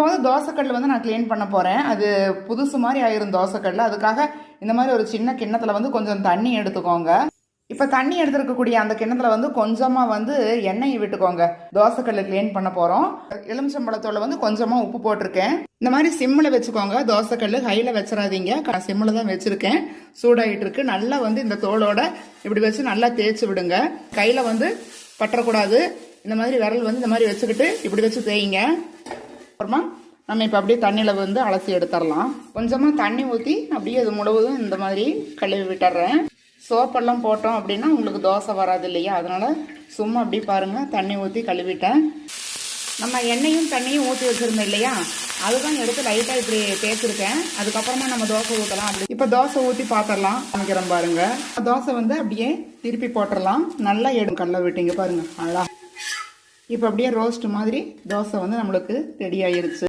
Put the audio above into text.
இப்போ வந்து தோசைக்கல் வந்து நான் க்ளீன் பண்ண போகிறேன் அது புதுசு மாதிரி ஆயிரும் தோசைக்கல் அதுக்காக இந்த மாதிரி ஒரு சின்ன கிண்ணத்தில் வந்து கொஞ்சம் தண்ணி எடுத்துக்கோங்க. இப்போ தண்ணி எடுத்துருக்கக்கூடிய அந்த கிண்ணத்தில் வந்து கொஞ்சமாக வந்து எண்ணெயை விட்டுக்கோங்க. தோசைக்கல்லை க்ளீன் பண்ண போகிறோம் எலுமிச்சம்பழத்தோட வந்து கொஞ்சமாக உப்பு போட்டிருக்கேன். இந்த மாதிரி சிம்மில் வச்சுக்கோங்க. தோசைக்கல் ஹையில் வச்சிடாதீங்க. சிம்மில் தான் வச்சுருக்கேன். சூடாகிட்டு இருக்கு. நல்லா வந்து இந்த தோலோட இப்படி வச்சு நல்லா தேய்ச்சி விடுங்க. கையில் வந்து பற்றக்கூடாது. இந்த மாதிரி விரல் வந்து இந்த மாதிரி வச்சுக்கிட்டு இப்படி வச்சு தேய்ங்க. அப்புறமா நம்ம இப்போ அப்படியே தண்ணியில் வந்து அலசி எடுத்துடலாம். கொஞ்சமாக தண்ணி ஊற்றி அப்படியே அது முழுவதும் இந்த மாதிரி கழுவி விட்டுறேன். சோப்பெல்லாம் போட்டோம் அப்படின்னா உங்களுக்கு தோசை வராது இல்லையா? அதனால் சும்மா அப்படி பாருங்கள் தண்ணி ஊற்றி கழுவிட்டேன். நம்ம எண்ணெயும் தண்ணியும் ஊற்றி வச்சுருந்தோம் இல்லையா? அதுதான் எடுத்து லைட்டாக இப்படி தேய்ச்சிருக்கேன். அதுக்கப்புறமா நம்ம தோசை ஊற்றலாம் அப்படி இப்போ தோசை ஊற்றி பார்த்துடலாம் சமைக்கிறோம் பாருங்கள் தோசை வந்து அப்படியே திருப்பி போட்டுடலாம். நல்லா எடும் கடல விட்டீங்க பாருங்கள் நல்லா இப்போ அப்படியே ரோஸ்ட் மாதிரி தோசை வந்து நம்மளுக்கு ரெடி ஆயிருச்சு.